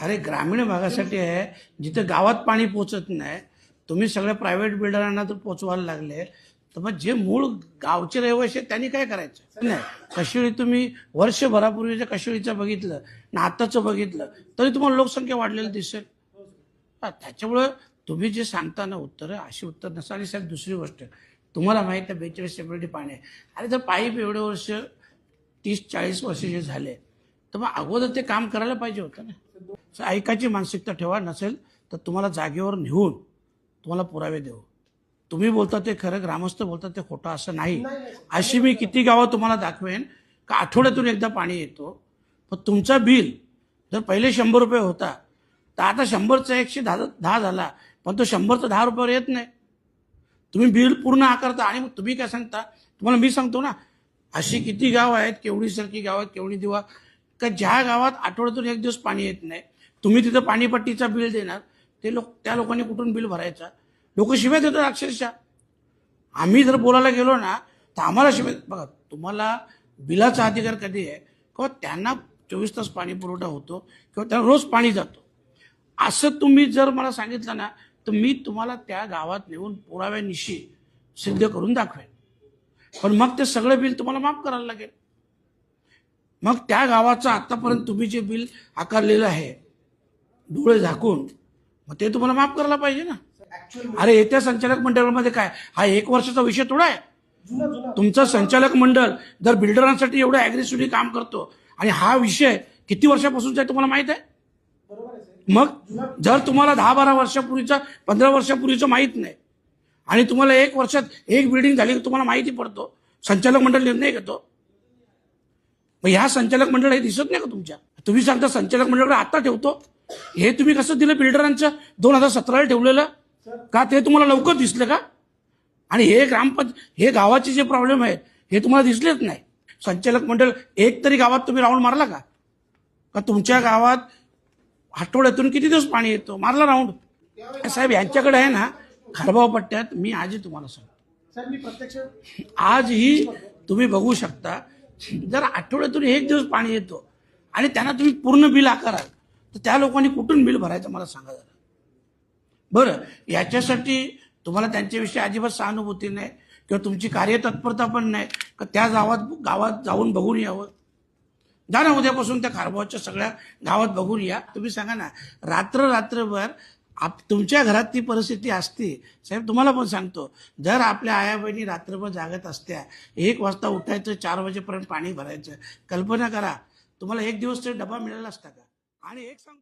अरे ग्रामीण भागासाठी आहे जिथे गावात पाणी पोचत नाही तुम्ही सगळ्या प्रायव्हेट बिल्डरांना तर पोचवायला लागले. तर मग जे मूळ गावचे रहिवासी आहेत त्यांनी काय करायचं? नाही कशिळी तुम्ही वर्षभरापूर्वीच्या कशिळीचं बघितलं ना आताचं बघितलं तरी तुम्हाला लोकसंख्या वाढलेली दिसेल. त्याच्यामुळं तुम्ही जे सांगता ना उत्तरं अशी उत्तर नसा आणि साहेब दुसरी गोष्ट. तुम्हाला माहीत आहे बेचाळीस सेपरेटी पाणी आहे. अरे जर पाईप एवढे वर्ष तीस चाळीस वर्ष जे झाले तर मग अगोदर ते काम करायला पाहिजे होतं ना. ऐकायची मानसिकता ठेवा नसेल तर तुम्हाला जागेवर नेऊन तुम्हाला पुरावे देऊ. तुम्ही बोलता ते खरं ग्रामस्थ बोलतात ते खोटं असं नाही. अशी मी किती गावं तुम्हाला दाखवेन का आठवड्यातून एकदा पाणी येतो पण तुमचा बिल जर पहिले शंभर रुपये होता तर आता शंभरचा एकशे दहा दहा झाला पण तो शंभरचा दहा रुपयावर येत नाही. तुम्ही बिल पूर्ण आकारता आणि मग तुम्ही काय सांगता? तुम्हाला मी सांगतो ना अशी किती गाव आहेत केवढीसारखी गाव आहेत केवढी दिवा का ज्या गावात आठवड्यातून एक दिवस पाणी येत नाही तुम्ही तिथं पाणीपट्टीचा बिल देणार ते लोक त्या लोकांनी कुठून बिल भरायचा? लोक शिव्या देतात अक्षरशः. आम्ही जर बोलायला गेलो ना तर आम्हाला शिव्या बघा तुम्हाला बिलाचा अधिकार कधी आहे? किंवा त्यांना चोवीस तास पाणी पुरवठा होतो किंवा त्यांना रोज पाणी जातो. असं तुम्ही जर मला सांगितलं ना तर मी तुम्हाला त्या गावात नेऊन पुराव्यानिशी सिद्ध करून दाखवेन. पण मग ते सगळं बिल तुम्हाला माफ करायला लागेल. मग त्या गावाचं आतापर्यंत तुम्ही जे बिल आकारलेलं आहे डोळे झाकून मग ते तुम्हाला माफ करायला पाहिजे ना? अरे येत्या संचालक मंडळामध्ये काय? हा एक वर्षाचा विषय थोडा आहे. तुमचं संचालक मंडळ जर बिल्डरांसाठी एवढं अग्रेसिव्हली काम करतो आणि हा विषय किती वर्षापासूनचा आहे तुम्हाला माहीत आहे? मग जर तुम्हाला दहा बारा वर्षापूर्वीचा पंधरा वर्षापूर्वीचं माहीत नाही आणि तुम्हाला एक वर्षात एक बिल्डिंग झाली की तुम्हाला माहिती पडतो संचालक मंडळ निर्णय घेतो मग ह्या संचालक मंडळ हे दिसत नाही का तुमच्या? तुम्ही सांगता संचालक मंडळ आता ठेवतो? हे तुम्ही कसं दिलं बिल्डरांचं? दोन हजार सतराला ठेवलेलं? का ते तुम्हाला लवकर दिसलं का? आणि हे ग्रामपंच हे गावाचे जे प्रॉब्लेम आहेत हे तुम्हाला दिसलेच नाही. संचालक मंडळ एक तरी गावात तुम्ही राऊंड मारला का? का तुमच्या गावात आठवड्यातून किती दिवस पाणी येतो? मारला राऊंड. साहेब यांच्याकडे आहे ना खारबाव पट्ट्यात मी आजही तुम्हाला सांगतो. प्रत्यक्ष आजही तुम्ही बघू शकता जर आठवड्यातून एक दिवस पाणी येतो. आणि त्यांना तुम्ही पूर्ण बिल आकाराल. तर त्या लोकांनी कुठून बिल भरायचं मला सांगा जरा. बरं याच्यासाठी तुम्हाला त्यांच्याविषयी अजिबात सहानुभूती नाही किंवा तुमची कार्यतत्परता पण नाही. का त्या गावात गावात जाऊन बघून यावं? जा ना उद्यापासून त्या खारबावच्या सगळ्या गावात बघून या. तुम्ही सांगा ना रात्र रात्रभर आप तुमच्या घरात ती परिस्थिती असते. साहेब तुम्हाला पण सांगतो. जर आपल्या आया बहिणी रात्रभर जागत असत्या एक वाजता उठायचं चार वाजेपर्यंत पाणी भरायचं कल्पना करा तुम्हाला एक दिवस तरी डबा मिळाला असता का? आणि एक सांग